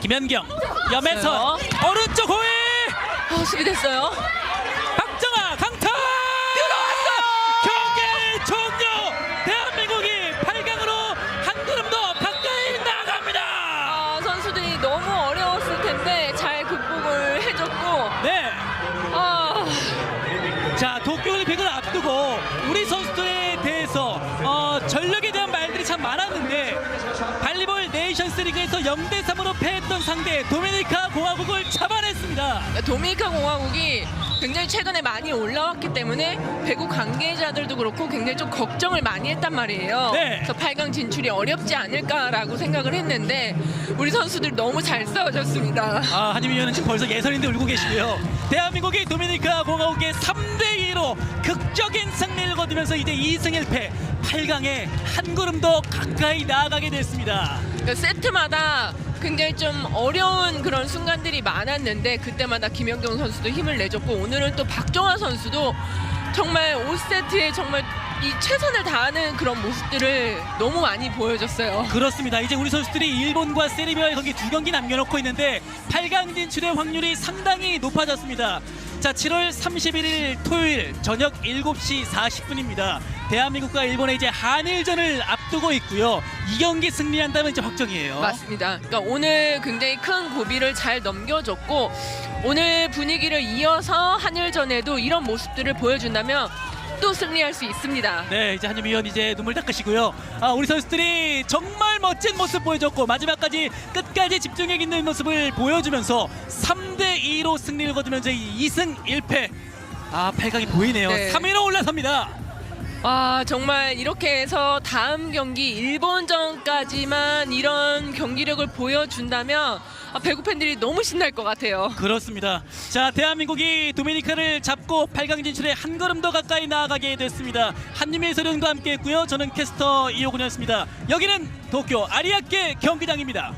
김현경 염에서 오른쪽 호에 어, 수비됐어요. 박정아 강타! 경기 종료! 대한민국이 8강으로 한 걸음 더 가까이 나갑니다! 아, 선수들이 너무 어려웠을 텐데 잘 극복을 해줬고. 네. 아, 자 도쿄올림픽을 앞두고 우리 선수들에 대해서 어, 전력에 대한 말들이 참 많았는데 네이션스 리그에서 0대 3으로 패했던 상대 도미니카 공화국을 잡아냈습니다. 도미니카 공화국이 굉장히 최근에 많이 올라왔기 때문에 배구 관계자들도 그렇고 굉장히 좀 걱정을 많이 했단 말이에요. 네. 그래서 8강 진출이 어렵지 않을까라고 생각을 했는데 우리 선수들 너무 잘 싸워줬습니다. 아, 한임 위원은 지금 벌써 예선인데 울고 계시고요. 대한민국이 도미니카 공화국의 3대 2로 극적인 승리를 거두면서 이제 2승 1패 8강에 한 걸음 더 가까이 나아가게 됐습니다. 그러니까 세트마다 굉장히 좀 어려운 그런 순간들이 많았는데 그때마다 김연경 선수도 힘을 내줬고 오늘은 또 박정아 선수도 정말 5세트에 정말 이 최선을 다하는 그런 모습들을 너무 많이 보여줬어요. 그렇습니다. 이제 우리 선수들이 일본과 세르비아의 경기 두 경기 남겨놓고 있는데 8강 진출의 확률이 상당히 높아졌습니다. 자, 7월 31일 토요일 저녁 7시 40분입니다. 대한민국과 일본의 이제 한일전을 앞두고 있고요. 이 경기 승리한다면 이제 확정이에요. 맞습니다. 그러니까 오늘 굉장히 큰 고비를 잘 넘겨줬고 오늘 분위기를 이어서 한일전에도 이런 모습들을 보여준다면 또 승리할 수 있습니다. 네, 이제 한임 위원 이제 눈물 닦으시고요. 아, 우리 선수들이 정말 멋진 모습 보여줬고 마지막까지 끝까지 집중력 있는 모습을 보여주면서 3대 2로 승리를 거두면서 2승 1패. 아, 8강이 보이네요. 네. 3위로 올라섭니다. 와 정말 이렇게 해서 다음 경기 일본전까지만 이런 경기력을 보여준다면 아, 배구 팬들이 너무 신날 것 같아요. 그렇습니다. 자, 대한민국이 도미니카를 잡고 8강 진출에 한 걸음 더 가까이 나아가게 됐습니다. 한림의 소련과 함께했고요. 저는 캐스터 이호근이었습니다. 여기는 도쿄 아리아케 경기장입니다.